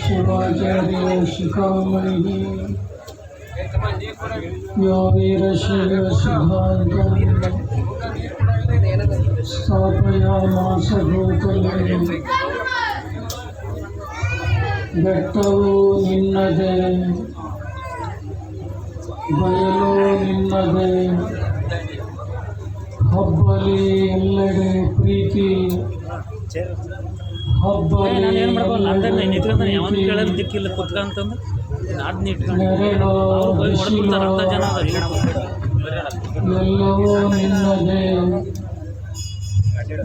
शिवाचार्य शिखामणिः यो वीरशैवसिद्धान्तं ಸ್ಥಾಪಯಾಮಾಸ ಭೂತಲೆ ಬೆಟ್ಟವು ನಿನ್ನದೆ ಬಯಲು ನಿನ್ನದೆ ಹಬ್ಬಲಿ ಎಲ್ಲೆಡೆ ಪ್ರೀತಿ ಹಬ್ಬಲಿ ನಾನು ಏನು ಮಾಡ್ಬೋದು ನಂದೇ ಎಲ್ಲೆಡೆ ನಿಂತ್ಕೊಂತಾನೆ. ಯಾವನ್. ಕೇಳೋದು ದಿಕ್ಕಿಲ್ಲ ಕುತ್ಕಂತಂದು ನಾಡ್ನ ಇಟ್ಕೊಂಡು. ಅವ್ರು ಹೋಗಿ ಅರ್ಧ ಜನ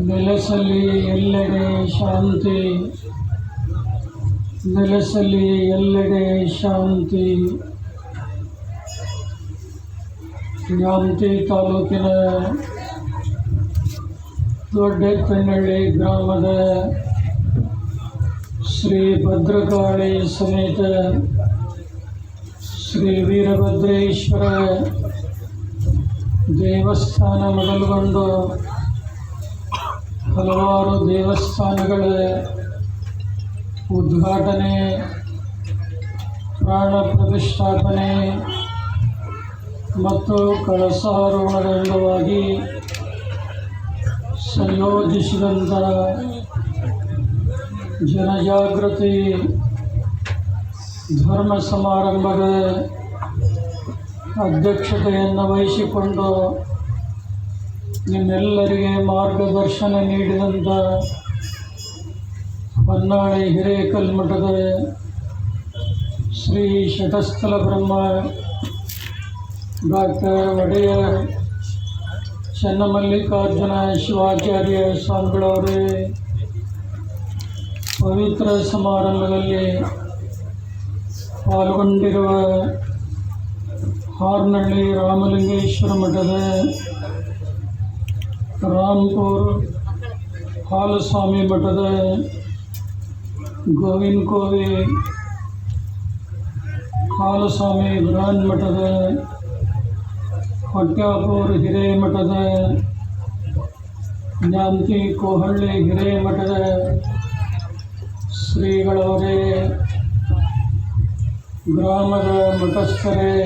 ನೆಲೆಸಲಿ ಎಲ್ಲೆಡೆ ಶಾಂತಿ. ನೆಲೆಸಲಿ ಎಲ್ಲೆಡೆ ಶಾಂತಿ. ಶಾಂತಿ ತಾಲೂಕಿನ ದೊಡ್ಡೆತ್ತನಹಳ್ಳಿ ಗ್ರಾಮದ ಶ್ರೀ ಭದ್ರಕಾಳಿ ಸಮೇತ ಶ್ರೀ ವೀರಭದ್ರೇಶ್ವರ ದೇವಸ್ಥಾನ ಮೊದಲುಗೊಂಡು ಹಲವಾರು ದೇವಸ್ಥಾನಗಳ ಉದ್ಘಾಟನೆ, ಪ್ರಾಣ ಪ್ರತಿಷ್ಠಾಪನೆ ಮತ್ತು ಕಳಸಾರೋಹಣದ ಸಂಯೋಜಿಸಿದಂಥ ಜನಜಾಗೃತಿ ಧರ್ಮ ಸಮಾರಂಭದ ಅಧ್ಯಕ್ಷತೆಯನ್ನು ವಹಿಸಿಕೊಂಡು ನಿಮ್ಮೆಲ್ಲರಿಗೆ ಮಾರ್ಗದರ್ಶನ ನೀಡಿದಂಥ ಹೊನ್ನಾಳಿ ಹಿರೇಕಲ್ಮಠದ ಶ್ರೀ ಶತಸ್ಥಲ ಬ್ರಹ್ಮ ಡಾಕ್ಟರ್ ಒಡೆಯರ್ ಚನ್ನಮಲ್ಲಿಕಾರ್ಜುನ, ಶಿವಾಚಾರ್ಯ ಸ್ವಾಮಿಗಳವರೇ, ಪವಿತ್ರ ಸಮಾರಂಭದಲ್ಲಿ ಪಾಲ್ಗೊಂಡಿರುವ ಹಾರ್ನಹಳ್ಳಿ ರಾಮಲಿಂಗೇಶ್ವರ ಮಠದ ರಾಮ್ಪುರ್ ಹಾಲಸ್ವಾಮಿ ಮಠದ ಗೋವಿಂದ ಕೋವಿ ಹಾಲಸ್ವಾಮಿ ಗ್ರಾಂಡ್ ಮಠದ ಹೊಟ್ಯಾಪುರ ಹಿರೇಮಠದ ಜಾಂತಿ ಕೋಹಳ್ಳಿ ಹಿರೇಮಠದ ಶ್ರೀಗಳವರೇ, ಗ್ರಾಮದ ಮಠಸ್ಥರೇ,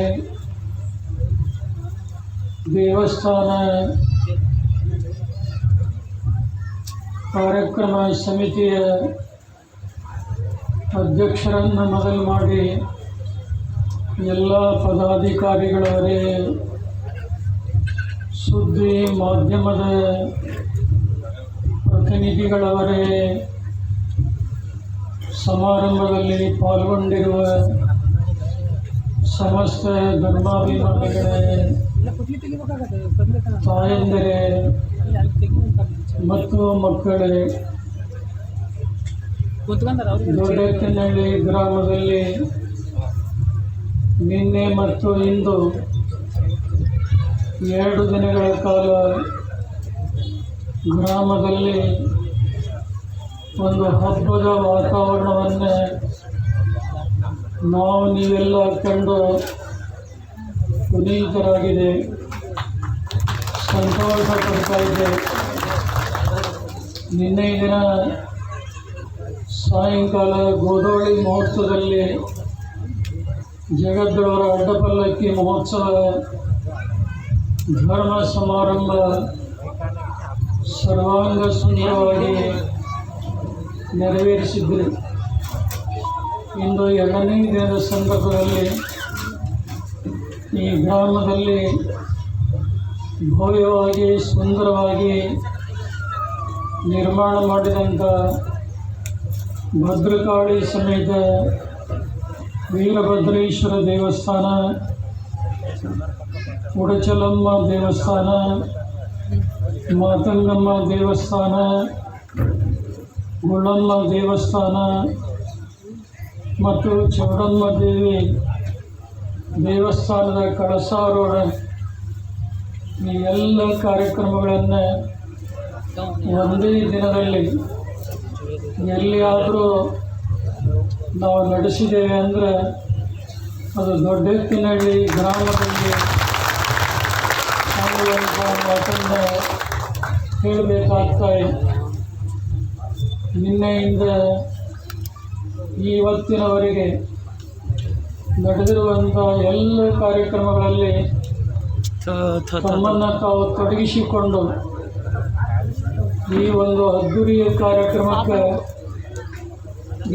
ದೇವಸ್ಥಾನ ಕಾರ್ಯಕ್ರಮ ಸಮಿತಿಯ ಅಧ್ಯಕ್ಷರನ್ನು ಮೊದಲು ಮಾಡಿ ಎಲ್ಲ ಪದಾಧಿಕಾರಿಗಳವರೇ ಸುದ್ದಿ ಮಾಧ್ಯಮದ ಪ್ರತಿನಿಧಿಗಳವರೇ, ಸಮಾರಂಭದಲ್ಲಿ ಪಾಲ್ಗೊಂಡಿರುವ ಸಮಸ್ತ ಧರ್ಮಾಭಿಮಾನಿಗಳೇ, ತಾಯಂದಿರೇ ಮತ್ತು ಮಕ್ಕಳೇ ದೊಡ್ಡೆತ್ತಿನಹಳ್ಳಿ ಗ್ರಾಮದಲ್ಲಿ ನಿನ್ನೆ ಮತ್ತು ಇಂದು ಎರಡು ದಿನಗಳ ಕಾಲ ಗ್ರಾಮದಲ್ಲಿ ಒಂದು ಹಬ್ಬದ ವಾತಾವರಣವನ್ನೇ ನಾವು ನೀವೆಲ್ಲ ಕಂಡು ಪುನೀತರಾಗಿದೆ, ಸಂತೋಷ ಪಡ್ತಾ ಇದೆ. ನಿನ್ನೆ ದಿನ ಸಾಯಂಕಾಲ ಗೋಧೋಳಿ ಮಹೋತ್ಸವದಲ್ಲಿ ಜಗದ್ದವರ ಅಡ್ಡಪಲ್ಲಕ್ಕಿ ಮಹೋತ್ಸವ ಧರ್ಮ ಸಮಾರಂಭ ಸರ್ವಾಂಗ ಸುಂದರವಾಗಿ ನೆರವೇರಿಸಿದ್ದರು ಇಂದು ಎರಡನೇ ದಿನದ ಸಂದರ್ಭದಲ್ಲಿ ಈ ಗ್ರಾಮದಲ್ಲಿ ಭವ್ಯವಾಗಿ, ಸುಂದರವಾಗಿ ನಿರ್ಮಾಣ ಮಾಡಿದಂಥ ಭದ್ರಕಾಳಿ ಸಮೇತ ವೀರಭದ್ರೇಶ್ವರ ದೇವಸ್ಥಾನ ಉಡಚಲಮ್ಮ ದೇವಸ್ಥಾನ ಮಾತಂಗಮ್ಮ ದೇವಸ್ಥಾನ ಗುಳ್ಳಮ್ಮ ದೇವಸ್ಥಾನ ಮತ್ತು ಚೌಡಮ್ಮ ದೇವಿ ದೇವಸ್ಥಾನದ ಕಳಸಾರೋಡ. ಈ ಎಲ್ಲ ಕಾರ್ಯಕ್ರಮಗಳನ್ನು ಒಂದೇ ದಿನದಲ್ಲಿ ಎಲ್ಲಿಯಾದರೂ ನಾವು ನಡೆಸಿದ್ದೇವೆ ಅಂದರೆ ಅದು ದೊಡ್ಡೆತ್ತಿನಹಳ್ಳಿ ಗ್ರಾಮದಲ್ಲಿ ಹೇಳಬೇಕಾಗ್ತಾ ಇದೆ ನಿನ್ನೆಯಿಂದ ಇವತ್ತಿನವರೆಗೆ ನಡೆದಿರುವಂಥ ಎಲ್ಲ ಕಾರ್ಯಕ್ರಮಗಳಲ್ಲಿ. ತಮ್ಮನ್ನು ತಾವು ತೊಡಗಿಸಿಕೊಂಡು ಈ ಒಂದು ಅದ್ದೂರಿಯ ಕಾರ್ಯಕ್ರಮಕ್ಕೆ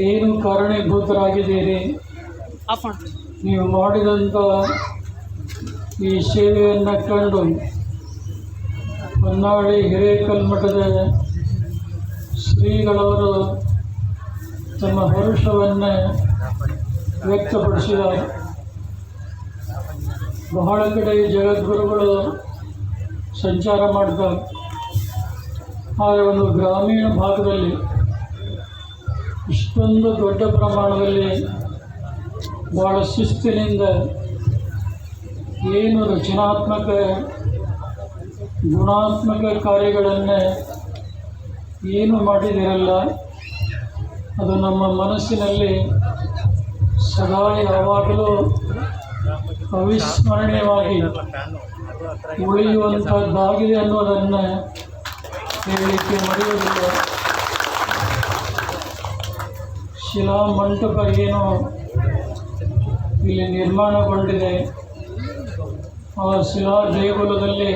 ಏನು ಕಾರಣೀಭೂತರಾಗಿದ್ದೀರಿ. ನೀವು ಮಾಡಿದಂಥ ಈ ಸೇವೆಯನ್ನು ಕಂಡು ಹೊನ್ನಾಳಿ ಹಿರೇಕಲ್ಮಠದ ಶ್ರೀಗಳವರು ತಮ್ಮ ಹರುಷವನ್ನು ವ್ಯಕ್ತಪಡಿಸಿದ ಬಹಳ ಕಡೆ ಜಗದ್ಗುರುಗಳು ಸಂಚಾರ ಮಾಡ್ತಾರೆ ಆದರೆ ಒಂದು ಗ್ರಾಮೀಣ ಭಾಗದಲ್ಲಿ ಇಷ್ಟೊಂದು ದೊಡ್ಡ ಪ್ರಮಾಣದಲ್ಲಿ ಭಾಳ ಶಿಸ್ತಿನಿಂದ ಏನು ರಚನಾತ್ಮಕ, ಗುಣಾತ್ಮಕ ಕಾರ್ಯಗಳನ್ನು ಏನು ಮಾಡಿದಿರಲ್ಲ, ಅದು ನಮ್ಮ ಮನಸ್ಸಿನಲ್ಲಿ ಸದಾ ಯಾವಾಗಲೂ ಅವಿಸ್ಮರಣೀಯವಾಗಿ ಉಳಿಯುವಂಥದ್ದಾಗಿದೆ ಅನ್ನೋದನ್ನು ಹೇಳಲಿಕ್ಕೆ ಮರೆಯುವುದಿಲ್ಲ. ಶಿಲಾ ಮಂಟಪ ಏನು ಇಲ್ಲಿ ನಿರ್ಮಾಣಗೊಂಡಿದೆ. ಆ ಶಿಲಾ ದೇಗುಲದಲ್ಲಿ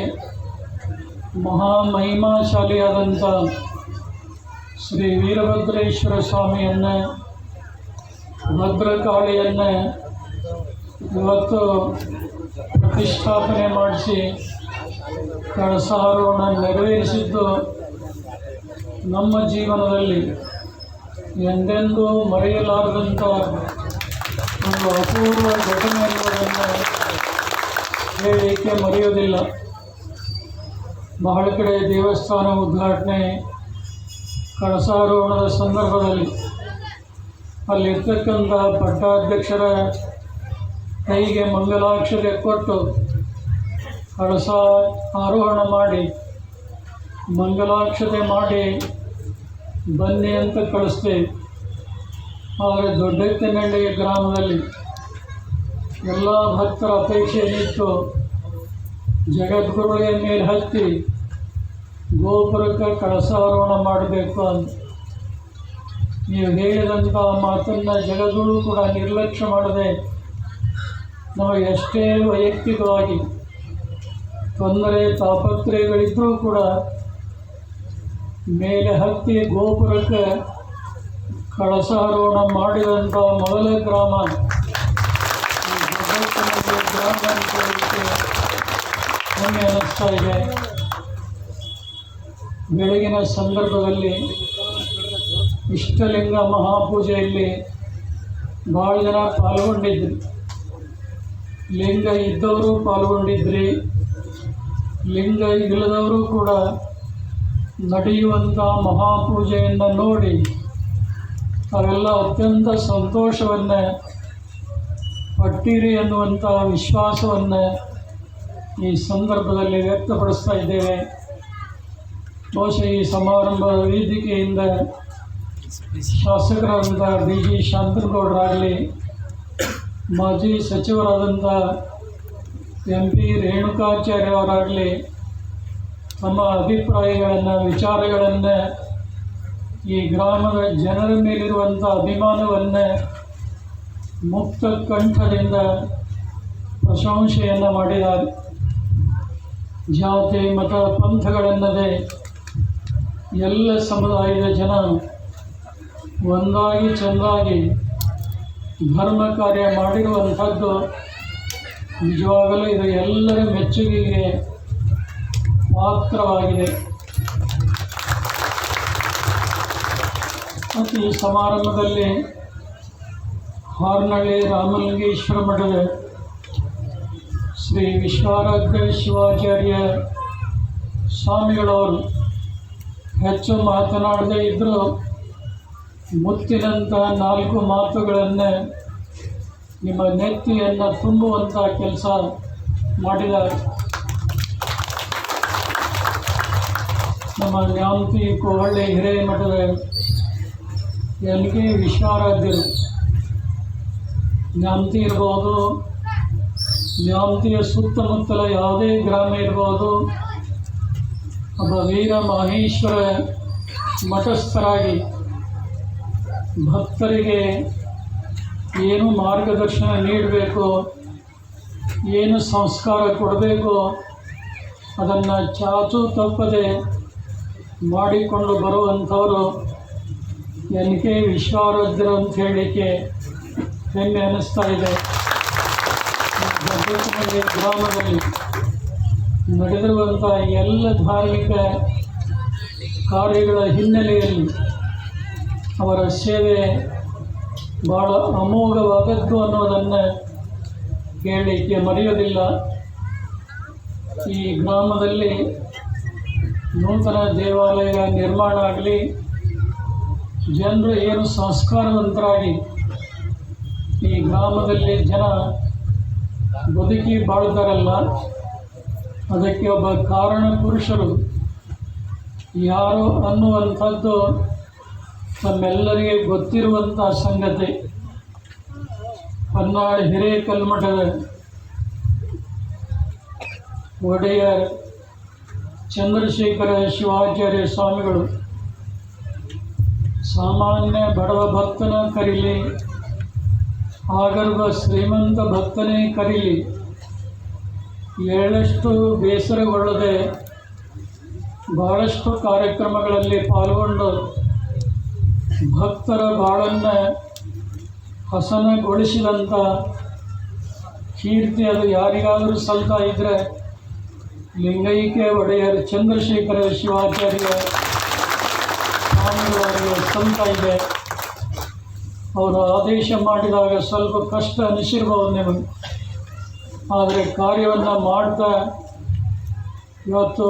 ಮಹಾಮಹಿಮಾಶಾಲಿಯಾದಂಥ ಶ್ರೀ ವೀರಭದ್ರೇಶ್ವರ ಸ್ವಾಮಿಯನ್ನು, ಭದ್ರಕಾಳಿಯನ್ನು ಇವತ್ತು ಪ್ರತಿಷ್ಠಾಪನೆ ಮಾಡಿಸಿ ಕಳಸಾರೋಹಣ ನೆರವೇರಿಸಿದ್ದು ನಮ್ಮ ಜೀವನದಲ್ಲಿ ಎಂದೆಂದೂ ಮರೆಯಲಾರದಂಥ ಒಂದು ಅಪೂರ್ವ ಘಟನೆ ಹೇಳಲಿಕ್ಕೆ ಮರೆಯೋದಿಲ್ಲ? ಬಹಳ ಕಡೆ ದೇವಸ್ಥಾನ ಉದ್ಘಾಟನೆ ಕಳಸಾರೋಹಣದ ಸಂದರ್ಭದಲ್ಲಿ ಅಲ್ಲಿರ್ತಕ್ಕಂಥ ಪಟ್ಟಾಧ್ಯಕ್ಷರ ಕೈಗೆ ಮಂಗಲಾಕ್ಷತೆ ಕೊಟ್ಟು ಕಳಸ ಆರೋಹಣ ಮಾಡಿ, ಮಂಗಲಾಕ್ಷತೆ ಮಾಡಿ, ಬನ್ನಿ ಅಂತ ಕಳಿಸ್ತೇವೆ ಆದರೆ ದೊಡ್ಡೆತ್ತಿನಹಳ್ಳಿ ಗ್ರಾಮದಲ್ಲಿ ಎಲ್ಲ ಭಕ್ತರ ಅಪೇಕ್ಷೆ ಏನಿತ್ತು? ಮೇಲೆ ಹತ್ತಿ ಗೋಪುರಕ್ಕೆ ಕಳಸಾರೋಹಣ ಮಾಡಬೇಕು ಅಂತ. ನೀವು ಹೇಳಿದಂಥ ಮಾತನ್ನು ಜಗದ್ಗುರು ಕೂಡ ನಿರ್ಲಕ್ಷ್ಯ ಮಾಡದೆ ನಮಗೆ ಎಷ್ಟೇ ವೈಯಕ್ತಿಕವಾಗಿ ತೊಂದರೆ ತಾಪತ್ರಯಗಳಿದ್ದರೂ ಕೂಡ ಮೇಲೆ ಹತ್ತಿ ಗೋಪುರಕ್ಕೆ ಕಳಸಾರೋಹಣ ಮಾಡಿದಂಥ ಮೊದಲ ಗ್ರಾಮ ಈ ಜಗತ್ತಿನಲ್ಲಿ ಗ್ರಾಮ ಅಂತ ಹೇಳಲಿಕ್ಕೆ ಅನ್ನಿಸ್ತಾ ಇದೆ. ಬೆಳಗಿನ ಸಂದರ್ಭದಲ್ಲಿ ಇಷ್ಟಲಿಂಗ ಮಹಾಪೂಜೆಯಲ್ಲಿ ಭಾಳ ಜನ ಪಾಲ್ಗೊಂಡಿದ್ದರು ಲಿಂಗ ಇದ್ದವರು ಪಾಲ್ಗೊಂಡಿದ್ರಿ. ಲಿಂಗ ಇಲ್ಲದವರು ಕೂಡ ನಡೆಯುವಂಥ ಮಹಾಪೂಜೆಯನ್ನು ನೋಡಿ ತಾವೆಲ್ಲ ಅತ್ಯಂತ ಸಂತೋಷವನ್ನು ಪಟ್ಟಿರಿ ಅನ್ನುವಂಥ ವಿಶ್ವಾಸವನ್ನು ಈ ಸಂದರ್ಭದಲ್ಲಿ ವ್ಯಕ್ತಪಡಿಸ್ತಾ ಇದ್ದೇವೆ. ಬಹುಶಃ ಈ ಸಮಾರಂಭದ ವೇದಿಕೆಯಿಂದ ಶಾಸಕರಾದಂಥ ಡಿ ಜಿ ಶಾಂತನಗೌಡರಾಗಲಿ, ಮಾಜಿ ಸಚಿವರಾದಂಥ ಎಂ ಪಿ ರೇಣುಕಾಚಾರ್ಯ ಅವರಾಗಲಿ ತಮ್ಮ ಅಭಿಪ್ರಾಯಗಳನ್ನು, ವಿಚಾರಗಳನ್ನು, ಈ ಗ್ರಾಮದ ಜನರ ಮೇಲಿರುವಂಥ ಅಭಿಮಾನವನ್ನು ಮುಕ್ತ ಕಂಠದಿಂದ ಪ್ರಶಂಸೆಯನ್ನು ಮಾಡಿದ್ದಾರೆ. ಜಾತಿ, ಮತ, ಪಂಥಗಳೆನ್ನದೆ ಎಲ್ಲ ಸಮುದಾಯದ ಜನ ಒಂದಾಗಿ ಚೆಂದಾಗಿ ಧರ್ಮ ಕಾರ್ಯ ಮಾಡಿರುವಂಥದ್ದು ನಿಜವಾಗಲೂ ಇದು ಎಲ್ಲರ ಮೆಚ್ಚುಗೆಗೆ ಪಾತ್ರವಾಗಿದೆ. ಮತ್ತು ಈ ಸಮಾರಂಭದಲ್ಲಿ ಹಾರ್ನಳ್ಳಿ ರಾಮಲಿಂಗೇಶ್ವರ ಮಠದ ಶ್ರೀ ವಿಶ್ವಾರಾಧ್ಯ ಶಿವಾಚಾರ್ಯ ಸ್ವಾಮಿಗಳವರು ಹೆಚ್ಚು ಮಾತನಾಡದೇ ಇದ್ದರೂ ಮುತ್ತಿನಂಥ ನಾಲ್ಕು ಮಾತುಗಳನ್ನೇ ನಿಮ್ಮ ನೆತ್ತಿಯನ್ನು ತುಂಬುವಂಥ ಕೆಲಸ ಮಾಡಿದ್ದಾರೆ. ನಮ್ಮ ನ್ಯಾಮತಿ ಕೋಹಳ್ಳಿ ಹಿರೇಮಠದ ಎಲ್ ಕೆ ವಿಶ್ವಾರಾಧ್ಯರು. ನ್ಯಾಮತಿ ಇರ್ಬೋದು ನ್ಯಾಮತಿಯ ಸುತ್ತಮುತ್ತಲ ಯಾವುದೇ ಗ್ರಾಮ ಇರ್ಬೋದು. ಒಬ್ಬ ವೀರ ಮಹೇಶ್ವರ ಮಠಸ್ಥರಾಗಿ ಭಕ್ತರಿಗೆ ಏನು ಮಾರ್ಗದರ್ಶನ ನೀಡಬೇಕು, ಏನು ಸಂಸ್ಕಾರ ಕೊಡಬೇಕು ಅದನ್ನು ಚಾಚು ತಪ್ಪದೆ ಮಾಡಿಕೊಂಡು ಬರುವಂಥವರು ಎನ್ ಕೆ ವಿಶ್ವಾರಾಧ್ಯರು ಅಂತ ಹೇಳಲಿಕ್ಕೆ ಹೆಮ್ಮೆ ಅನ್ನಿಸ್ತಾ ಇದೆ. ಗ್ರಾಮದಲ್ಲಿ ನಡೆದಿರುವಂಥ ಎಲ್ಲ ಧಾರ್ಮಿಕ ಕಾರ್ಯಗಳ ಹಿನ್ನೆಲೆಯಲ್ಲಿ ಅವರ ಸೇವೆ ಭಾಳ ಅಮೋಘವಾದದ್ದು ಅನ್ನೋದನ್ನು ಹೇಳಲಿಕ್ಕೆ ಮರೆಯೋದಿಲ್ಲ. ಈ ಗ್ರಾಮದಲ್ಲಿ ನೂತನ ದೇವಾಲಯ ನಿರ್ಮಾಣ ಆಗಲಿ, ಜನರು ಏನು ಸಂಸ್ಕಾರವಂತರಾಗಿ ಈ ಗ್ರಾಮದಲ್ಲಿ ಜನ ಬದುಕಿ ಬಾಳ್ತಾರಲ್ಲ, ಅದಕ್ಕೆ ಒಬ್ಬ ಕಾರಣ ಪುರುಷರು. ಯಾರು ಅನ್ನುವಂಥದ್ದು ತಮ್ಮೆಲ್ಲರಿಗೆ ಗೊತ್ತಿರುವಂಥ ಸಂಗತಿ. ಹೊನ್ನಾಳಿ ಹಿರೇಕಲ್ಮಠದ ಒಡೆಯರ್ ಚಂದ್ರಶೇಖರ ಶಿವಾಚಾರ್ಯ ಸ್ವಾಮಿಗಳು, ಸಾಮಾನ್ಯ ಬಡವ ಭಕ್ತನ ಕರೀಲಿ ಆಗರ್ಭ ಶ್ರೀಮಂತ ಭಕ್ತನೇ ಕರೀಲಿ. ಏಳಷ್ಟು ಬೇಸರಗೊಳ್ಳದೆ ಭಾಳಷ್ಟು ಕಾರ್ಯಕ್ರಮಗಳಲ್ಲಿ ಪಾಲ್ಗೊಂಡು ಭಕ್ತರ ಬಾಳನ್ನು ಹಸನಗೊಳಿಸಿದಂಥ ಕೀರ್ತಿ ಅದು ಯಾರಿಗಾದರೂ ಸಲ್ತಾ ಇದ್ದರೆ ಲಿಂಗೈಕ್ಯ ಒಡೆಯರ್ ಚಂದ್ರಶೇಖರ ಶಿವಾಚಾರ್ಯ ಸ್ವಾಮಿಗಳವರಿಗೆ ಸಲ್ತಾ ಇದೆ. ಅವರು ಆದೇಶ ಮಾಡಿದಾಗ ಸ್ವಲ್ಪ ಕಷ್ಟ ಅನಿಸಿರ್ಬೋದು ನಿಮಗೆ. ಆದರೆ ಕಾರ್ಯವನ್ನು ಮಾಡ್ತಾ ಇವತ್ತು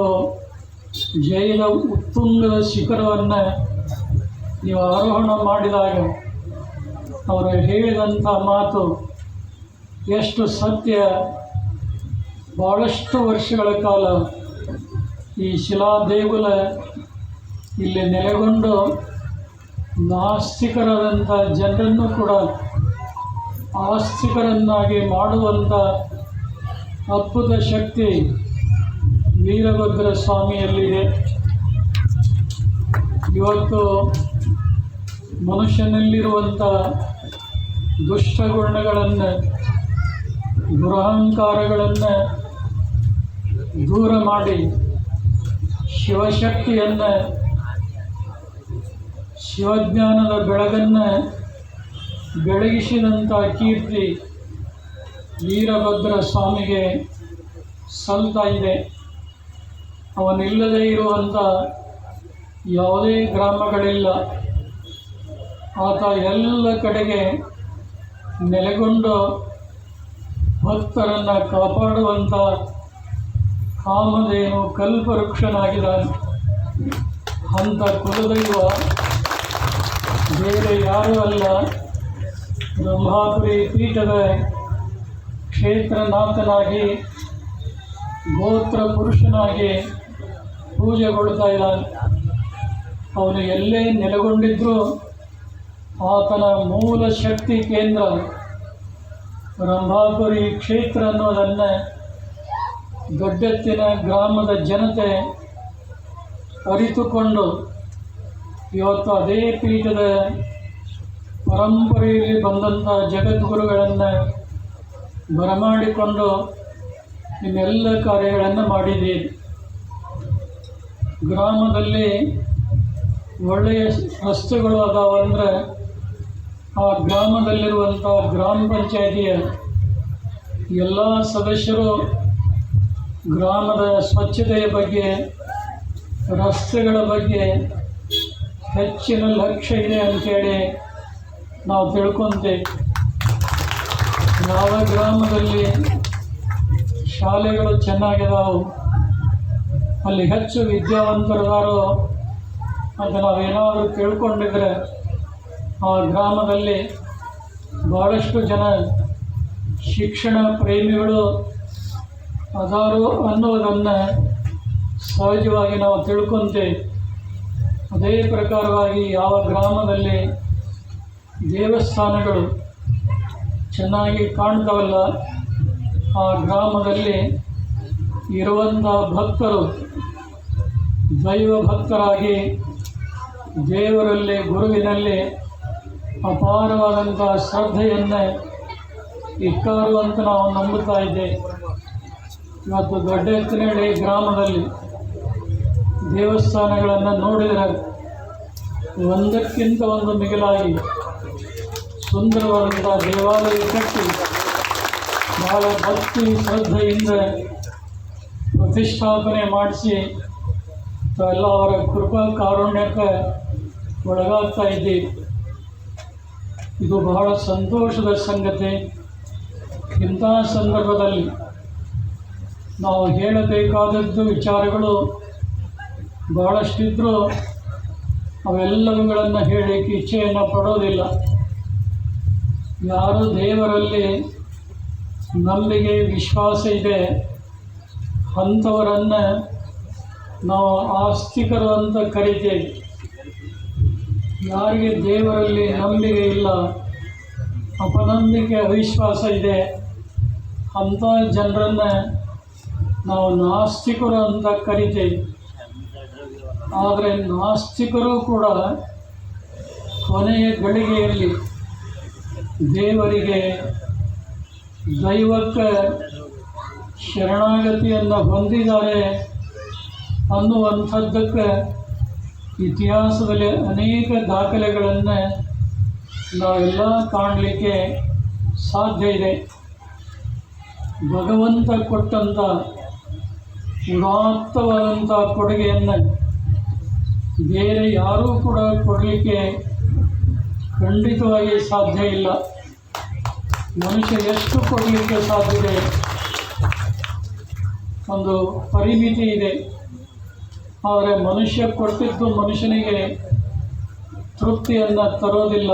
ಜೈಲ ಉತ್ತುಂಗದ ಶಿಖರವನ್ನು ನೀವು ಆರೋಹಣ ಮಾಡಿದಾಗ ಅವರು ಹೇಳಿದಂಥ ಮಾತು ಎಷ್ಟು ಸತ್ಯ. ಭಾಳಷ್ಟು ವರ್ಷಗಳ ಕಾಲ ಈ ಶಿಲಾ ದೇಗುಲ ಇಲ್ಲಿ ನೆಲೆಗೊಂಡು ನಾಸ್ತಿಕರಾದಂಥ ಜನರನ್ನು ಕೂಡ ಆಸ್ತಿಕರನ್ನಾಗಿ ಮಾಡುವಂಥ ಅದ್ಭುತ ಶಕ್ತಿ ವೀರಭದ್ರ ಸ್ವಾಮಿಯಲ್ಲಿದೆ. ಇವತ್ತು ಮನುಷ್ಯನಲ್ಲಿರುವಂಥ ದುಷ್ಟಗುಣಗಳನ್ನು ಗೃಹಂಕಾರಗಳನ್ನು ದೂರ ಮಾಡಿ ಶಿವಶಕ್ತಿಯನ್ನು ಶಿವಜ್ಞಾನದ ಬೆಳಗನ್ನು ಬೆಳಗಿಸಿದಂಥ ಕೀರ್ತಿ ವೀರಭದ್ರ ಸ್ವಾಮಿಗೆ ಸಲ್ತಾ ಇದೆ. ಅವನಿಲ್ಲದೆ ಇರುವಂಥ ಯಾವುದೇ ಗ್ರಾಮಗಳಿಲ್ಲ. ಆತ ಎಲ್ಲ ಕಡೆಗೆ ನೆಲೆಗೊಂಡು ಭಕ್ತರನ್ನು ಕಾಪಾಡುವಂಥ ಕಾಮಧೇನು ಕಲ್ಪವೃಕ್ಷನಾಗಿದ್ದಾನೆ. ಅಂಥ ಕುಲದೈವ ಬೇರೆ ಯಾರೂ ಅಲ್ಲ. ಬ್ರಹ್ಮಾಪುರಿ ಪೀಠದ ಕ್ಷೇತ್ರನಾಥನಾಗಿ, ಗೋತ್ರ ಪುರುಷನಾಗಿ ಪೂಜೆಗೊಳ್ತಾ ಇದ್ದಾನೆ ಅವನು ಎಲ್ಲೇ ನೆಲೆಗೊಂಡಿದ್ರೂ ಆತನ ಮೂಲ ಶಕ್ತಿ ಕೇಂದ್ರ ಬ್ರಹ್ಮಾಪುರಿ ಕ್ಷೇತ್ರ ಅನ್ನೋದನ್ನು ದೊಡ್ಡೆತ್ತಿನ ಗ್ರಾಮದ ಜನತೆ ಅರಿತುಕೊಂಡು ಇವತ್ತು ಅದೇ ಪೀಠದ ಪರಂಪರೆಯಲ್ಲಿ ಬಂದಂಥ ಜಗದ್ಗುರುಗಳನ್ನು ಬರಮಾಡಿಕೊಂಡು ನಿಮ್ಮೆಲ್ಲ ಕಾರ್ಯಗಳನ್ನು ಮಾಡಿದ್ದೀರಿ. ಗ್ರಾಮದಲ್ಲಿ ಒಳ್ಳೆಯ ರಸ್ತೆಗಳು ಅದಾವಂದರೆ ಆ ಗ್ರಾಮದಲ್ಲಿರುವಂಥ ಗ್ರಾಮ ಪಂಚಾಯಿತಿಯ ಎಲ್ಲ ಸದಸ್ಯರು ಗ್ರಾಮದ ಸ್ವಚ್ಛತೆಯ ಬಗ್ಗೆ, ರಸ್ತೆಗಳ ಬಗ್ಗೆ ಹೆಚ್ಚಿನ ಲಕ್ಷ್ಯ ಇದೆ ಅಂತೇಳಿ ನಾವು ತಿಳ್ಕೊಂತೆ. ಯಾವ ಗ್ರಾಮದಲ್ಲಿ ಶಾಲೆಗಳು ಚೆನ್ನಾಗಿದಾವೆ, ಅಲ್ಲಿ ಹೆಚ್ಚು ವಿದ್ಯಾವಂತರಿದಾರೋ ಅಂತ ನಾವೇನಾದರೂ ತಿಳ್ಕೊಂಡಿದ್ರೆ ಆ ಗ್ರಾಮದಲ್ಲಿ ಭಾಳಷ್ಟು ಜನ ಶಿಕ್ಷಣ ಪ್ರೇಮಿಗಳು ಅದಾರು ಅನ್ನೋದನ್ನು ಸಹಜವಾಗಿ ನಾವು ತಿಳ್ಕೊಂತೇವೆ ಅದೇ ಪ್ರಕಾರವಾಗಿ ಯಾವ ಗ್ರಾಮದಲ್ಲಿ ದೇವಸ್ಥಾನಗಳು ಚೆನ್ನಾಗಿ ಕಾಣ್ತವಲ್ಲ, ಆ ಗ್ರಾಮದಲ್ಲಿ ಇರುವಂಥ ಭಕ್ತರು ದೈವ ಭಕ್ತರಾಗಿ ದೇವರಲ್ಲಿ, ಗುರುವಿನಲ್ಲಿ ಅಪಾರವಾದಂಥ ಶ್ರದ್ಧೆಯನ್ನೇ ಇಕ್ಕಾರು ಅಂತ ನಾವು ನಂಬುತ್ತಾ ಇದ್ದೆ ಇವತ್ತು ದೊಡ್ಡ ಎತ್ತಿನಹಳ್ಳಿ ಗ್ರಾಮದಲ್ಲಿ ದೇವಸ್ಥಾನಗಳನ್ನು ನೋಡಿದರೆ ಒಂದಕ್ಕಿಂತ ಒಂದು ಮಿಗಿಲಾಗಿ ಸುಂದರವಾದಂಥ ದೇವಾಲಯ ಕಟ್ಟಿ, ಬಹಳ ಭಕ್ತಿ, ಶ್ರದ್ಧೆಯಿಂದ ಪ್ರತಿಷ್ಠಾಪನೆ ಮಾಡಿಸಿ ಎಲ್ಲ ಅವರ ಕೃಪಾ ಕಾರುಣ್ಯಕ್ಕೆ ಒಳಗಾಗ್ತಾ ಇದ್ದೀವಿ ಇದು ಬಹಳ ಸಂತೋಷದ ಸಂಗತಿ. ಇಂತಹ ಸಂದರ್ಭದಲ್ಲಿ ನಾವು ಹೇಳಬೇಕಾದದ್ದು ವಿಚಾರಗಳು ಬಹಳಷ್ಟಿದ್ದರೂ ಅವೆಲ್ಲವುಗಳನ್ನು ಹೇಳಲಿಕ್ಕೆ ಇಚ್ಛೆಯನ್ನು ಪಡೋದಿಲ್ಲ. ಯಾರು ದೇವರಲ್ಲಿ ನಂಬಿಕೆ, ವಿಶ್ವಾಸ ಇದೆ, ಅಂಥವರನ್ನು ನಾವು ಆಸ್ತಿಕರು ಅಂತ ಕರಿತೇವೆ. ಯಾರಿಗೆ ದೇವರಲ್ಲಿ ನಂಬಿಕೆ ಇಲ್ಲ, ಅಪನಂಬಿಕೆ, ಅವಿಶ್ವಾಸ ಇದೆ, ಅಂಥ ಜನರನ್ನು ನಾವು ನಾಸ್ತಿಕರು ಅಂತ ಕರಿತೇವೆ. ಆದರೆ ನಾಸ್ತಿಕರು ಕೂಡ ಕೊನೆಯ ಗಳಿಗೆಯಲ್ಲಿ ದೇವರಿಗೆ ದೈವಕ್ಕೆ ಶರಣಾಗತಿಯನ್ನು ಹೊಂದಿದ್ದಾರೆ ಅನ್ನುವಂಥದ್ದಕ್ಕೆ ಇತಿಹಾಸದಲ್ಲಿ ಅನೇಕ ದಾಖಲೆಗಳನ್ನು ನಾವೆಲ್ಲ ಕಾಣಲಿಕ್ಕೆ ಸಾಧ್ಯ ಇದೆ. ಭಗವಂತ ಕೊಟ್ಟಂಥ ಉದಾತ್ತವಾದಂಥ ಕೊಡುಗೆಯನ್ನು ಬೇರೆ ಯಾರೂ ಕೂಡ ಕೊಡಲಿಕ್ಕೆ ಖಂಡಿತವಾಗಿ ಸಾಧ್ಯ ಇಲ್ಲ. ಮನುಷ್ಯ ಎಷ್ಟು ಕೊಡಲಿಕ್ಕೆ ಇದೆ? ಒಂದು ಪರಿಮಿತಿ ಇದೆ. ಆದರೆ ಮನುಷ್ಯ ಕೊಟ್ಟಿದ್ದು ಮನುಷ್ಯನಿಗೆ ತೃಪ್ತಿಯನ್ನು ತರೋದಿಲ್ಲ,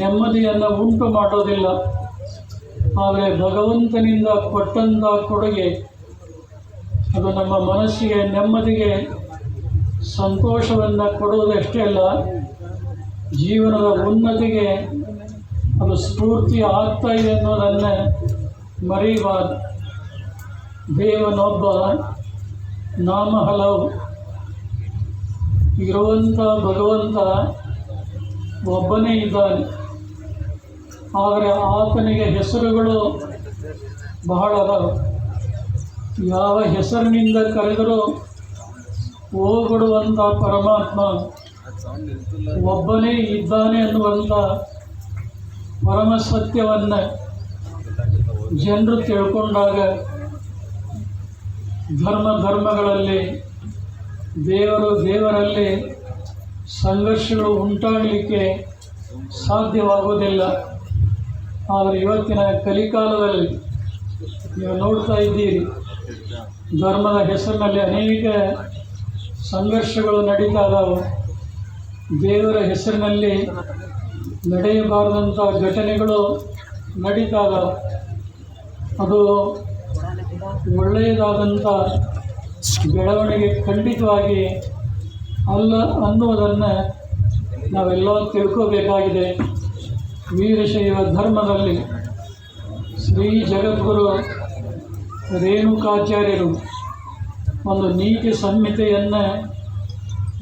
ನೆಮ್ಮದಿಯನ್ನು ಉಂಟು ಮಾಡೋದಿಲ್ಲ. ಆದರೆ ಭಗವಂತನಿಂದ ಕೊಟ್ಟಂತ ಕೊಡುಗೆ, ಅದು ನಮ್ಮ ಮನಸ್ಸಿಗೆ, ನೆಮ್ಮದಿಗೆ ಸಂತೋಷವನ್ನು ಕೊಡುವುದಷ್ಟೇ ಅಲ್ಲ, ಜೀವನದ ಉನ್ನತಿಗೆ ಅದು ಸ್ಫೂರ್ತಿ ಆಗ್ತಾ ಇದೆ ಅನ್ನೋದನ್ನು ಮರೀಬಾರ್ದು ದೇವನೊಬ್ಬ ನಾಮ ಹಲವು ಇರುವಂಥ ಭಗವಂತ ಒಬ್ಬನೇ ಇದ್ದಾನೆ. ಆದರೆ ಆತನಿಗೆ ಹೆಸರುಗಳು ಬಹಳ ಅದಾವೆ. ಯಾವ ಹೆಸರಿನಿಂದ ಕರೆದರೂ ಹೋಗೊಡುವಂಥ ಪರಮಾತ್ಮ ಒಬ್ಬನೇ ಇದ್ದಾನೆ ಅನ್ನುವಂಥ ಪರಮ ಸತ್ಯವನ್ನು ಜನರು ತಿಳ್ಕೊಂಡಾಗ ಧರ್ಮ ಧರ್ಮಗಳಲ್ಲಿ ದೇವರು ದೇವರಲ್ಲಿ ಸಂಘರ್ಷಗಳು ಉಂಟಾಗಲಿಕ್ಕೆ ಸಾಧ್ಯವಾಗುವುದಿಲ್ಲ ಆದರೆ ಇವತ್ತಿನ ಕಲಿಕಾಲದಲ್ಲಿ ನೀವು ನೋಡ್ತಾ ಇದ್ದೀರಿ. ಧರ್ಮದ ಹೆಸರಿನಲ್ಲಿ ಅನೇಕ ಸಂಘರ್ಷಗಳು ನಡೀತಾ ಇದ್ದಾವೆ ದೇವರ ಹೆಸರಿನಲ್ಲಿ ನಡೆಯಬಾರದಂಥ ಘಟನೆಗಳು ನಡೀತಾ ಇದ್ದಾವೆ ಅದು ಒಳ್ಳೆಯದಾದಂಥ ಬೆಳವಣಿಗೆ ಖಂಡಿತವಾಗಿ ಅಲ್ಲ ಅನ್ನುವುದನ್ನು ನಾವೆಲ್ಲ ತಿಳ್ಕೋಬೇಕಾಗಿದೆ. ವೀರಶೈವ ಧರ್ಮದಲ್ಲಿ ಶ್ರೀ ಜಗದ್ಗುರು ರೇಣುಕಾಚಾರ್ಯರು ಒಂದು ನೀತಿ ಸಂಹಿತೆಯನ್ನು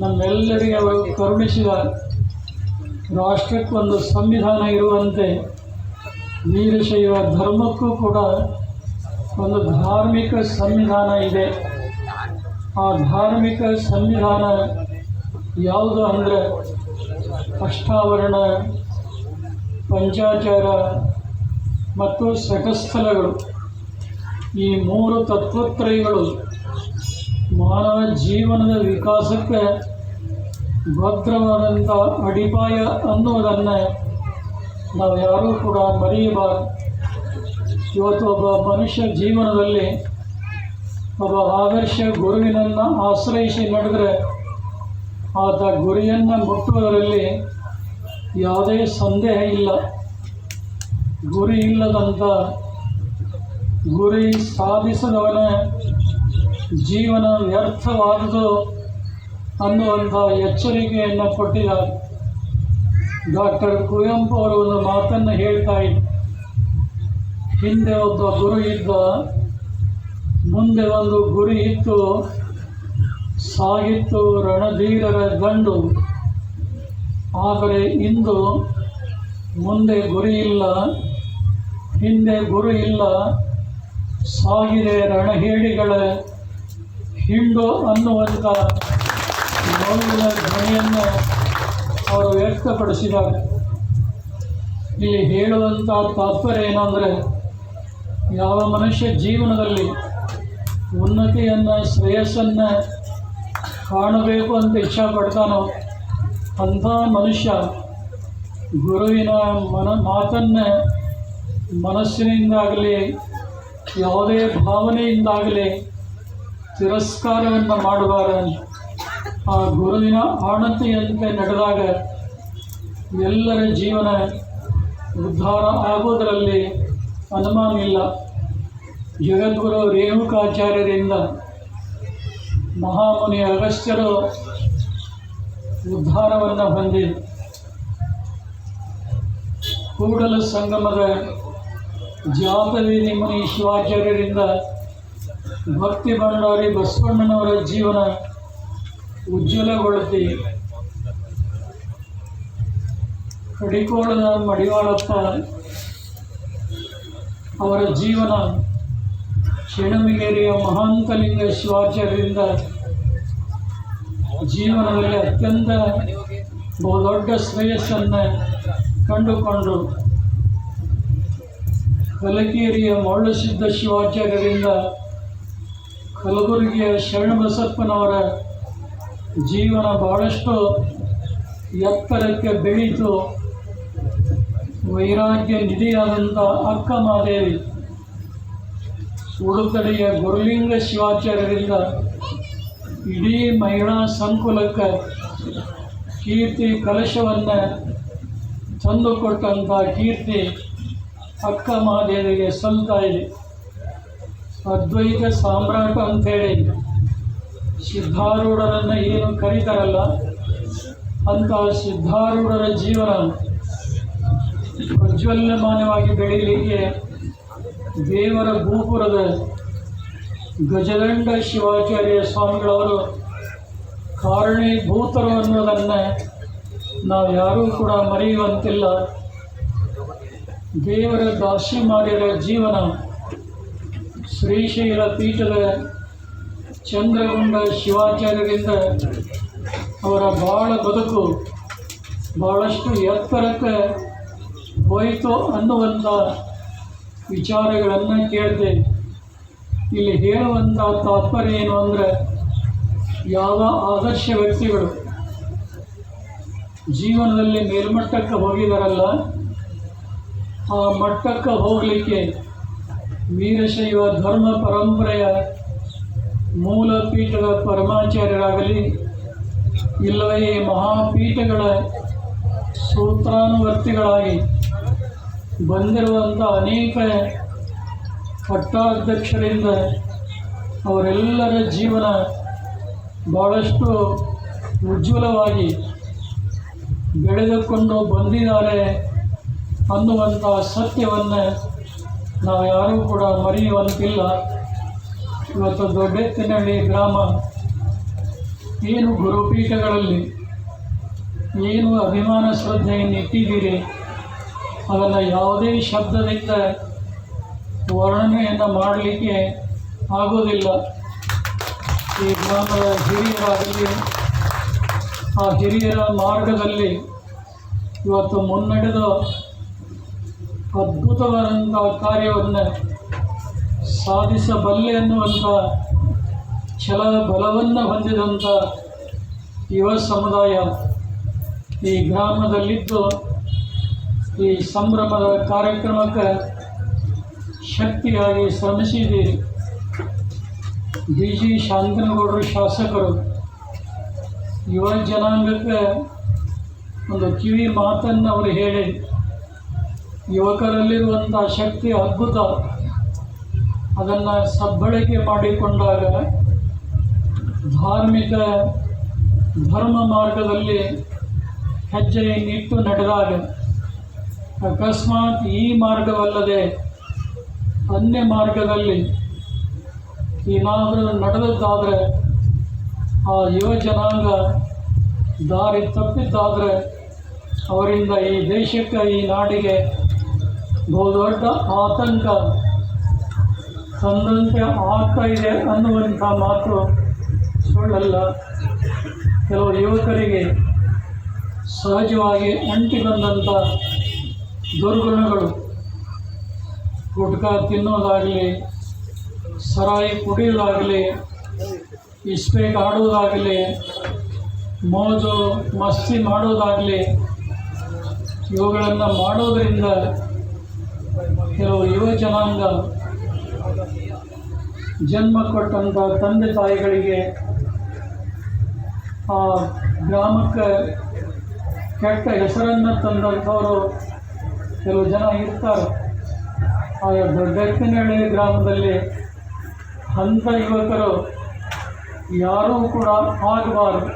ನಮ್ಮೆಲ್ಲರಿಗೆ ಕರುಣಿಸಿದ ರಾಷ್ಟ್ರಕ್ಕೊಂದು ಸಂವಿಧಾನ ಇರುವಂತೆ ವೀರಶೈವ ಧರ್ಮಕ್ಕೂ ಕೂಡ ಒಂದು ಧಾರ್ಮಿಕ ಸಂವಿಧಾನ ಇದೆ. ಆ ಧಾರ್ಮಿಕ ಸಂವಿಧಾನ ಯಾವುದು ಅಂದರೆ ಅಷ್ಟಾವರಣ, ಪಂಚಾಚಾರ ಮತ್ತು ಸಕಸ್ಥಲಗಳು. ಈ ಮೂರು ತತ್ವತ್ರಯಗಳು ಮಾನವ ಜೀವನದ ವಿಕಾಸಕ್ಕೆ ಭದ್ರವಾದಂಥ ಅಡಿಪಾಯ ಅನ್ನುವುದನ್ನು ನಾವು ಯಾರೂ ಕೂಡ ಮರೆಯಬಾರದು. ಇವತ್ತು ಒಬ್ಬ ಮನುಷ್ಯ ಜೀವನದಲ್ಲಿ ಒಬ್ಬ ಆದರ್ಶ ಗುರುವಿನನ್ನು ಆಶ್ರಯಿಸಿ ನಡೆದರೆ ಆತ ಗುರಿಯನ್ನು ಮುಟ್ಟುವುದರಲ್ಲಿ ಯಾವುದೇ ಸಂದೇಹ ಇಲ್ಲ. ಗುರಿ ಇಲ್ಲದಂಥ ಗುರಿ ಸಾಧಿಸದವನ ಜೀವನ ವ್ಯರ್ಥವಾದುದು ಅನ್ನುವಂಥ ಎಚ್ಚರಿಕೆಯನ್ನು ಕೊಟ್ಟಿದ್ದಾರೆ ಡಾಕ್ಟರ್ ಕುವೆಂಪು ಅವರು ಒಂದು ಮಾತನ್ನು ಹೇಳ್ತಾ ಇದ್ದ. ಹಿಂದೆ ಒಬ್ಬ ಗುರು ಇದ್ದ, ಮುಂದೆ ಒಂದು ಗುರಿ ಇತ್ತು, ಸಾಗಿತ್ತು ರಣಧೀರರ ಗಂಡು. ಆದರೆ ಇಂದು ಮುಂದೆ ಗುರಿ ಇಲ್ಲ, ಹಿಂದೆ ಗುರು ಇಲ್ಲ, ಸಾಗಿದೆ ರಣಹೇಡಿಗಳ. ಹಿಂಡು ಅನ್ನುವಂಥ ನೋವಿನ ಧ್ವನಿಯನ್ನು ಅವರು ವ್ಯಕ್ತಪಡಿಸಿದ್ದಾರೆ. ಇಲ್ಲಿ ಹೇಳುವಂಥ ತಾತ್ಪರ್ಯ ಏನಂದರೆ, ಯಾವ ಮನುಷ್ಯ ಜೀವನದಲ್ಲಿ ಉನ್ನತಿಯನ್ನು, ಶ್ರೇಯಸ್ಸನ್ನು ಕಾಣಬೇಕು ಅಂತ ಇಚ್ಛಪಡ್ತಾನೋ ಅಂಥ ಮನುಷ್ಯ ಗುರುವಿನ ಮನ, ಮಾತನ್ನು ಮನಸ್ಸಿನಿಂದಾಗಲಿ, ಯಾವುದೇ ಭಾವನೆಯಿಂದಾಗಲಿ ತಿರಸ್ಕಾರವನ್ನು ಮಾಡಬಾರದು ಆ ಗುರುವಿನ ಆಣತಿಯಂತೆ ನಡೆದಾಗ ಎಲ್ಲರ ಜೀವನ ಉದ್ಧಾರ ಆಗುವುದರಲ್ಲಿ ಅನುಮಾನವಿಲ್ಲ ಜಗದ್ಗುರು ರೇಣುಕಾಚಾರ್ಯರಿಂದ ಮಹಾಮುನಿ ಅಗಸ್ತ್ಯರು ಉದ್ಧಾರವನ್ನು ಹೊಂದಿ ಕೂಡಲ ಸಂಗಮದ ಜಾತವೇದಿ ಮುನಿ ಶಿವಾಚಾರ್ಯರಿಂದ ಭಕ್ತಿ ಭಂಡಾರಿ ಬಸವಣ್ಣನವರ ಜೀವನ ಉಜ್ವಲಗೊಳ್ತಿ ಕಡಿಕೋಳದ ಮಡಿವಾಳಪ್ಪ ಅವರ ಜೀವನ ಶೆಣಮಿಗೇರಿಯ ಮಹಾಂತಲಿಂಗ ಶಿವಾಚಾರ್ಯರಿಂದ ಜೀವನದಲ್ಲಿ ಅತ್ಯಂತ ಬಹುದೊಡ್ಡ ಶ್ರೇಯಸ್ಸನ್ನು ಕಂಡುಕೊಂಡು ಕಲಕೇರಿಯ ಮೌಳಸಿದ್ಧ ಶಿವಾಚಾರ್ಯರಿಂದ ಕಲಬುರಗಿಯ ಶರಣಬಸಪ್ಪನವರ ಜೀವನ ಬಹಳಷ್ಟು ಎತ್ತರಕ್ಕೆ ಬೆಳೀತು. ವೈರಾಗ್ಯ ನಿಧಿಯಾದಂಥ ಅಕ್ಕ ಮಾದೇವಿ ಉಡುತಡಿಯ ಗುರುಲಿಂಗ ಶಿವಾಚಾರ್ಯರಿಂದ ಇಡೀ ಮಹಿಳಾ ಸಂಕುಲಕ್ಕೆ ಕೀರ್ತಿ ಕಲಶವನ್ನು ತಂದುಕೊಟ್ಟಂಥ ಕೀರ್ತಿ ಅಕ್ಕ ಮಹಾದೇವಿಗೆ ಸಲ್ತಾ ಅದ್ವೈತ ಸಾಮ್ರಾಟ ಅಂಥೇಳಿ ಸಿದ್ಧಾರೂಢರನ್ನು ಏನು ಕರೀತಾರಲ್ಲ, ಅಂತ ಸಿದ್ಧಾರೂಢರ ಜೀವನ. ಪ್ರಜ್ವಲ್ಯಮಾನವಾಗಿ ಬೆಳೀಲಿಕ್ಕೆ ದೇವರ ಗೋಪುರದ ಗಜದಂಡ ಶಿವಾಚಾರ್ಯ ಸ್ವಾಮಿಗಳವರು ಕಾರಣೀಭೂತರು ಅನ್ನೋದನ್ನು ನಾವು ಯಾರೂ ಕೂಡ ಮರೆಯುವಂತಿಲ್ಲ. ದೇವರ ದಾಸ್ಯಮಾರ್ಯರ ಜೀವನ. ಶ್ರೀಶೈಲ ಪೀಠದ ಚಂದ್ರಗೊಂಡ ಶಿವಾಚಾರ್ಯರಿಂದ ಅವರ ಬಾಳ ಬದುಕು ಭಾಳಷ್ಟು ಎತ್ತರಕ್ಕೆ ಹೋಯಿತು ಅನ್ನುವಂಥ ವಿಚಾರಗಳನ್ನು ಕೇಳಿದೆ. ಇಲ್ಲಿ ಹೇಳುವಂಥ ತಾತ್ಪರ್ಯ ಏನು ಅಂದರೆ ಯಾವ ಆದರ್ಶ ವ್ಯಕ್ತಿಗಳು ಜೀವನದಲ್ಲಿ ಮೇಲ್ಮಟ್ಟಕ್ಕೆ ಹೋಗಿದಾರಲ್ಲ, ಆ ಮಟ್ಟಕ್ಕೆ ಹೋಗಲಿಕ್ಕೆ ವೀರಶೈವ ಧರ್ಮ ಪರಂಪರೆಯ ಮೂಲ ಪೀಠದ ಪರಮಾಚಾರ್ಯರಾಗಲಿ, ಇಲ್ಲವೇ ಮಹಾಪೀಠಗಳ ಸೂತ್ರಾನುವರ್ತಿಗಳಾಗಿ ಬಂದಿರುವಂಥ ಅನೇಕ ಪಟ್ಟಾಧ್ಯಕ್ಷರಿಂದ ಅವರೆಲ್ಲರ ಜೀವನ ಭಾಳಷ್ಟು ಉಜ್ವಲವಾಗಿ ಬೆಳೆದುಕೊಂಡು ಬಂದಿದ್ದಾರೆ ಅನ್ನುವಂಥ ಸತ್ಯವನ್ನು ನಾವು ಯಾರೂ ಕೂಡ ಮರೆಯುವಂತಿಲ್ಲ. ಇವತ್ತು ದೊಡ್ಡೆತ್ತಿನಹಳ್ಳಿ ಗ್ರಾಮ, ಏನು ಗುರುಪೀಠಗಳಲ್ಲಿ ಏನು ಅಭಿಮಾನ ಶ್ರದ್ಧೆಯನ್ನು ಇಟ್ಟಿದ್ದೀರಿ ಅದನ್ನು ಯಾವುದೇ ಶಬ್ದದಿಂದ ವರ್ಣನೆಯನ್ನು ಮಾಡಲಿಕ್ಕೆ ಆಗೋದಿಲ್ಲ. ಈ ಗ್ರಾಮದ ಹಿರಿಯರಾಗಲಿ, ಆ ಹಿರಿಯರ ಮಾರ್ಗದಲ್ಲಿ ಇವತ್ತು ಮುನ್ನಡೆದು ಅದ್ಭುತವಾದಂಥ ಕಾರ್ಯವನ್ನು ಸಾಧಿಸಬಲ್ಲೆ ಅನ್ನುವಂಥ ಛಲ ಬಲವನ್ನು ಹೊಂದಿದಂಥ ಯುವ ಸಮುದಾಯ ಈ ಗ್ರಾಮದಲ್ಲಿದ್ದು ಈ ಸಂಭ್ರಮದ ಕಾರ್ಯಕ್ರಮಕ್ಕೆ ಶಕ್ತಿಯಾಗಿ ಶ್ರಮಿಸಿದ್ದೀರಿ ಡಿ ಜಿ ಶಾಂತನಗೌಡರು ಶಾಸಕರು. ಯುವ ಜನಾಂಗಕ್ಕೆ ಒಂದು ಕಿವಿ ಮಾತನ್ನು ಅವರು ಹೇಳಿ ಯುವಕರಲ್ಲಿರುವಂಥ ಶಕ್ತಿ ಅದ್ಭುತ. ಅದನ್ನು ಸದ್ಬಳಕೆ ಮಾಡಿಕೊಂಡಾಗ ಧಾರ್ಮಿಕ ಧರ್ಮ ಮಾರ್ಗದಲ್ಲಿ ಹೆಜ್ಜೆಯನ್ನಿಟ್ಟು ನಡೆದಾಗ ಅಕಸ್ಮಾತ್ ಈ ಮಾರ್ಗವಲ್ಲದೆ ಅನ್ಯ ಮಾರ್ಗದಲ್ಲಿ ಏನಾದರೂ ನಡೆದದ್ದಾದರೆ ಆ ಯುವ ಜನಾಂಗ ದಾರಿ ತಪ್ಪಿದ್ದಾದರೆ ಅವರಿಂದ ಈ ದೇಶಕ್ಕೆ, ಈ ನಾಡಿಗೆ ಬಹುದೊಡ್ಡ ಆತಂಕ ತಂದಂತೆ ಆಗ್ತಾ ಇದೆ ಅನ್ನುವಂಥ ಮಾತು ಸುಳ್ಳಲ್ಲ. ಕೆಲವು ಯುವಕರಿಗೆ ಸಹಜವಾಗಿ ಅಂಟಿ ಬಂದಂಥ ದುರ್ಗುಣಗಳು. ಗುಟ್ಕಾ ತಿನ್ನೋದಾಗಲಿ, ಸರಾಯಿ ಕುಡಿಯೋದಾಗಲಿ, ಇಸ್ಪೇಕ್ ಆಡೋದಾಗಲಿ, ಮೋಜು ಮಸ್ತಿ ಮಾಡೋದಾಗಲಿ, ಇವುಗಳನ್ನು ಮಾಡೋದರಿಂದ ಕೆಲವು ಯುವ ಜನಾಂಗ ಜನ್ಮ ಕೊಟ್ಟಂಥ ತಂದೆ ತಾಯಿಗಳಿಗೆ ಆ ಗ್ರಾಮಕ್ಕೆ ಕೆಟ್ಟ ಹೆಸರನ್ನು ತಂದಂಥವರು ಕೆಲವು ಜನ ಇರ್ತಾರೆ. ಆ ದೊಡ್ಡಕ್ಕಿನಹಳ್ಳಿ ಗ್ರಾಮದಲ್ಲಿ ಅಂಥ ಯುವಕರು ಯಾರೂ ಕೂಡ ಆಗಬಾರ್ದು.